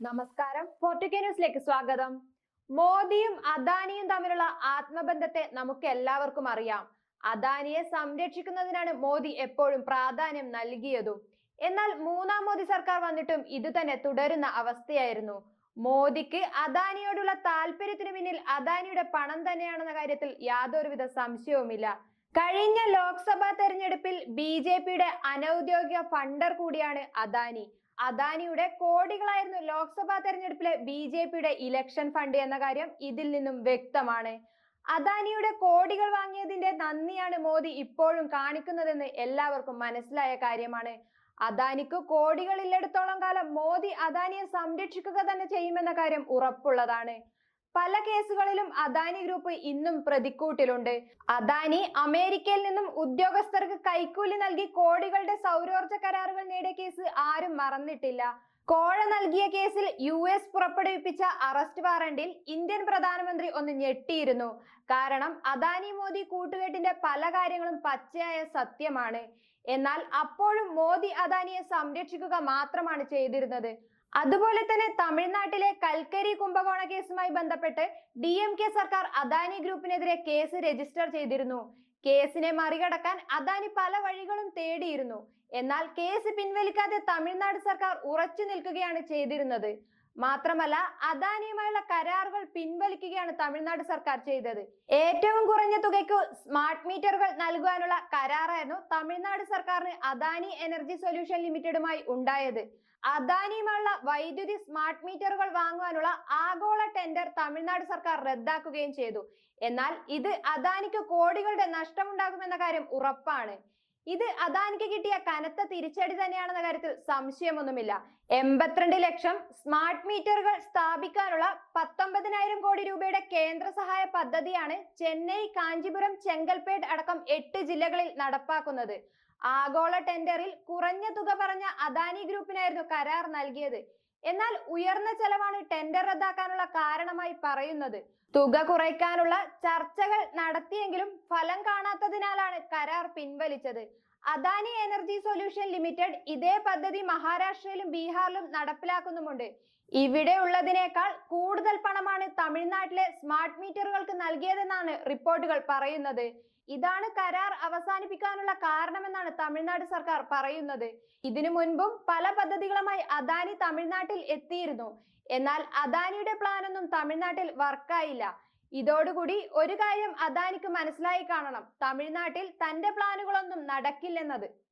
നമസ്കാരം. പോർട്ടുഗേ ന്യൂസിലേക്ക് സ്വാഗതം. മോദിയും അദാനിയും തമ്മിലുള്ള ആത്മബന്ധത്തെ നമുക്ക് എല്ലാവർക്കും അറിയാം. അദാനിയെ സംരക്ഷിക്കുന്നതിനാണ് മോദി എപ്പോഴും പ്രാധാന്യം നൽകിയതും. എന്നാൽ മൂന്നാം മോദി സർക്കാർ വന്നിട്ടും ഇത് തന്നെ തുടരുന്ന അവസ്ഥയായിരുന്നു. മോദിക്ക് അദാനിയോടുള്ള താല്പര്യത്തിന് പിന്നിൽ അദാനിയുടെ പണം തന്നെയാണെന്ന കാര്യത്തിൽ യാതൊരുവിധ സംശയവുമില്ല. കഴിഞ്ഞ ലോക്സഭാ തെരഞ്ഞെടുപ്പിൽ ബി ജെ പിയുടെ അനൌദ്യോഗിക ഫണ്ടർ കൂടിയാണ് അദാനി. അദാനിയുടെ കോടികളായിരുന്നു ലോക്സഭാ തെരഞ്ഞെടുപ്പിലെ ബി ജെ പിയുടെ ഇലക്ഷൻ ഫണ്ട് എന്ന കാര്യം ഇതിൽ നിന്നും വ്യക്തമാണ്. അദാനിയുടെ കോടികൾ വാങ്ങിയതിന്റെ നന്ദിയാണ് മോദി ഇപ്പോഴും കാണിക്കുന്നതെന്ന് എല്ലാവർക്കും മനസ്സിലായ കാര്യമാണ്. അദാനിക്ക് കോടികൾ ഇല്ലെടുത്തോളം കാലം മോദി അദാനിയെ സംരക്ഷിക്കുക തന്നെ ചെയ്യുമെന്ന കാര്യം ഉറപ്പുള്ളതാണ്. പല കേസുകളിലും അദാനി ഗ്രൂപ്പ് ഇന്നും പ്രതിക്കൂട്ടിലുണ്ട്. അദാനി അമേരിക്കയിൽ നിന്നും ഉദ്യോഗസ്ഥർക്ക് കൈക്കൂലി നൽകി കോടികളുടെ സൗരോർജ കരാറുകൾ നേടിയ കേസ് ആരും മറന്നിട്ടില്ല. കോഴ നൽകിയ കേസിൽ യു എസ് പുറപ്പെടുവിപ്പിച്ച അറസ്റ്റ് വാറണ്ടിൽ ഇന്ത്യൻ പ്രധാനമന്ത്രി ഒന്ന് ഞെട്ടിയിരുന്നു. കാരണം അദാനി മോദി കൂട്ടുകെട്ടിന്റെ പല കാര്യങ്ങളും പച്ചയായ സത്യമാണ്. എന്നാൽ അപ്പോഴും മോദി അദാനിയെ സംരക്ഷിക്കുക മാത്രമാണ് ചെയ്തിരുന്നത്. അതുപോലെ തന്നെ തമിഴ്നാട്ടിലെ കൽക്കരി കുംഭകോണ കേസുമായി ബന്ധപ്പെട്ട് ഡി എം കെ സർക്കാർ അദാനി ഗ്രൂപ്പിനെതിരെ കേസ് രജിസ്റ്റർ ചെയ്തിരുന്നു. കേസിനെ മറികടക്കാൻ അദാനി പല വഴികളും തേടിയിരുന്നു. എന്നാൽ കേസ് പിൻവലിക്കാതെ തമിഴ്നാട് സർക്കാർ ഉറച്ചു നിൽക്കുകയാണ് ചെയ്തിരുന്നത്. മാത്രമല്ല അദാനിയുമായുള്ള കരാറുകൾ പിൻവലിക്കുകയാണ് തമിഴ്നാട് സർക്കാർ ചെയ്തത്. ഏറ്റവും കുറഞ്ഞ തുകയ്ക്ക് സ്മാർട്ട് മീറ്ററുകൾ നൽകുവാനുള്ള കരാറായിരുന്നു തമിഴ്നാട് സർക്കാരിന് അദാനി എനർജി സൊല്യൂഷൻ ലിമിറ്റഡുമായി ഉണ്ടായത്. അദാനിയുമായുള്ള വൈദ്യുതി സ്മാർട്ട് മീറ്ററുകൾ വാങ്ങുവാനുള്ള ആഗോള ടെൻഡർ തമിഴ്നാട് സർക്കാർ റദ്ദാക്കുകയും ചെയ്തു. എന്നാൽ ഇത് അദാനിക്ക് കോടികളുടെ നഷ്ടമുണ്ടാകുമെന്ന കാര്യം ഉറപ്പാണ്. ഇത് അദാനിക്ക് കിട്ടിയ കനത്ത തിരിച്ചടി തന്നെയാണെന്ന കാര്യത്തിൽ സംശയമൊന്നുമില്ല. എൺപത്തിരണ്ട് ലക്ഷം സ്മാർട്ട് മീറ്ററുകൾ സ്ഥാപിക്കാനുള്ള പത്തൊമ്പതിനായിരം കോടി രൂപയുടെ കേന്ദ്ര സഹായ പദ്ധതിയാണ് ചെന്നൈ കാഞ്ചീപുരം ചെങ്കൽപ്പേട്ട് അടക്കം എട്ട് ജില്ലകളിൽ നടപ്പാക്കുന്നത്. ആഗോള ടെൻഡറിൽ കുറഞ്ഞ തുക പറഞ്ഞ അദാനി ഗ്രൂപ്പിനായിരുന്നു കരാർ നൽകിയത്. എന്നാൽ ഉയർന്ന ചെലവാണ് ടെൻഡർ റദ്ദാക്കാനുള്ള കാരണമായി പറയുന്നത്. തുക കുറയ്ക്കാനുള്ള ചർച്ചകൾ നടത്തിയെങ്കിലും ഫലം കാണാത്തതിനാലാണ് കരാർ പിൻവലിച്ചത്. അദാനി എനർജി സൊല്യൂഷൻ ലിമിറ്റഡ് ഇതേ പദ്ധതി മഹാരാഷ്ട്രയിലും ബീഹാറിലും നടപ്പിലാക്കുന്നുമുണ്ട്. ഇവിടെ ഉള്ളതിനേക്കാൾ കൂടുതൽ പണമാണ് തമിഴ്നാട്ടിലെ സ്മാർട്ട് മീറ്ററുകൾക്ക് നൽകിയതെന്നാണ് റിപ്പോർട്ടുകൾ പറയുന്നത്. ഇതാണ് കരാർ അവസാനിപ്പിക്കാനുള്ള കാരണമെന്നാണ് തമിഴ്നാട് സർക്കാർ പറയുന്നത്. ഇതിനു മുൻപും പല പദ്ധതികളുമായി അദാനി തമിഴ്നാട്ടിൽ എത്തിയിരുന്നു. എന്നാൽ അദാനിയുടെ പ്ലാനൊന്നും തമിഴ്നാട്ടിൽ വർക്കായില്ല ഇതോടുകൂടി ഒരു കാര്യം അദാനിക്ക് മനസ്സിലായി കാണണം. തമിഴ്നാട്ടിൽ തന്റെ പ്ലാനുകളൊന്നും നടക്കില്ലെന്നത്.